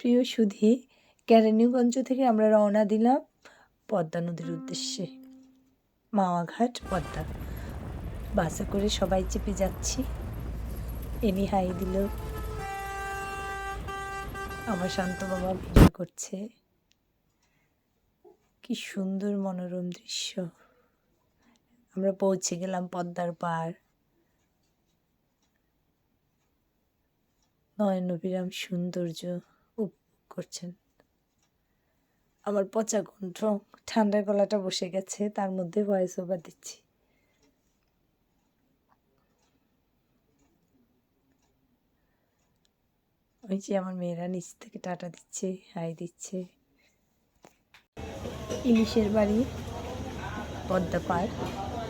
প্রিয় সুধী, কেরানীগঞ্জ থেকে আমরা রওনা দিলাম পদ্মা নদীর উদ্দেশ্যে। মাওয়াঘাট পদ্মা। বাসে করে সবাই চেপে যাচ্ছি। এনি হাই দিল। আমার শান্ত বাবা ভিডিও করছে। কি সুন্দর মনোরম দৃশ্য। আমরা পৌঁছে গেলাম পদ্মার পার। নয়নবিরাম সৌন্দর্য। করছেন। আমার পচা কণ্ঠ, ঠান্ডার গলাটা বসে গেছে, তার মধ্যে ভয়েস ওভার দিচ্ছি। ওই যে আমার মেয়েরা নিচ থেকে টাটা দিচ্ছে, হাই দিচ্ছে। ইলিশের বাড়ি, পদ্মা পার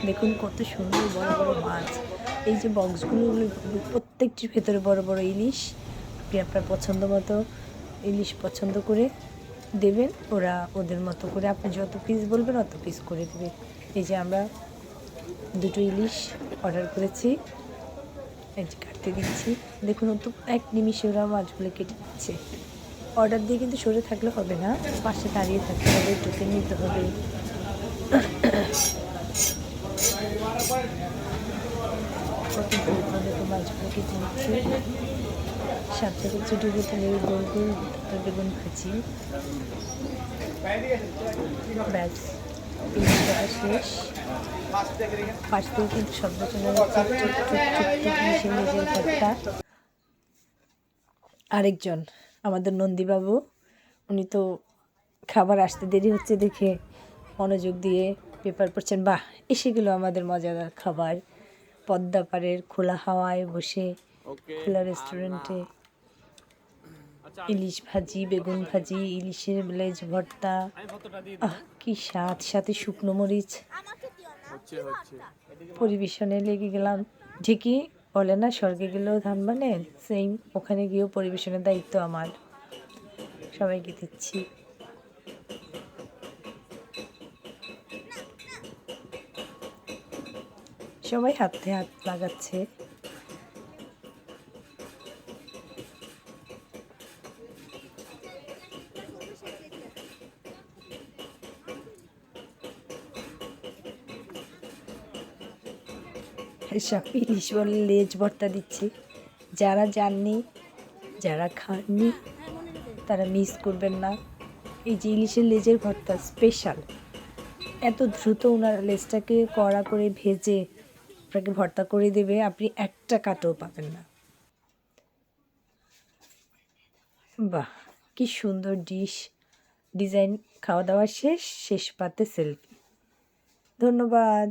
দেখুন কত সুন্দর বড় বড় মাছ। এই যে বক্সগুলো প্রত্যেকটির ভেতরে বড় বড় ইলিশ। আপনি আপনার পছন্দ মতো ইলিশ পছন্দ করে দেবেন। ওরা ওদের মতো করে, আপনি যত পিস বলবেন অত পিস করে দেবে। এই যে আমরা দুটো ইলিশ অর্ডার করেছি। এই যে কাটতে দিচ্ছি। দেখুন, তো এক নিমিষে ওরা মাছগুলো কেটে দিচ্ছে। অর্ডার দিয়ে কিন্তু সরে থাকলে হবে না, পাশে দাঁড়িয়ে থাকতে হবে টোকেন নিতে হবে। মাছগুলো কেটে নিচ্ছে। সাথে সাথে ছোটো ছোটো গোল গোল বেগুন ভাজি ব্যাস ইলিশ শেষ। পাশ থেকে কিন্তু শব্দ চলে যাচ্ছে নিজের ঘরটা আরেকজন আমাদের নন্দীবাবু। উনি তো খাবার আসতে দেরি হচ্ছে দেখে মনোযোগ দিয়ে পেপার পড়ছেন। বাহ এসে গেলো আমাদের মজাদার খাবার। পদ্মা পাড়ের খোলা হাওয়ায় বসে খোলা রেস্টুরেন্টে ইলিশ ভাজি, বেগুন ভাজি, ইলিশের লেজ ভর্তা। কি স্বাদ, সাথে শুকনো মরিচ। পরিবেশনে লেগে গেলাম। ঠিকই বলে না, স্বর্গে গেলেও ধান মানে সেম ওখানে গিয়েও পরিবেশনের দায়িত্ব আমার। সবাইকে দিচ্ছি। সবাই হাতে হাত লাগাচ্ছে। সব। ইলিশ বলে লেজ ভর্তা দিচ্ছি। যারা যাননি যারা খাননি, তারা মিস করবেন না। এই যে ইলিশের লেজের ভর্তা স্পেশাল এত দ্রুত ওনার লেজটাকে কড়া করে ভেজে আপনাকে ভর্তা করে দেবে, আপনি একটা কাটও পাবেন না। বাহ, কি সুন্দর ডিশ ডিজাইন খাওয়া দাওয়া শেষ শেষ পাতে সেলফি ধন্যবাদ।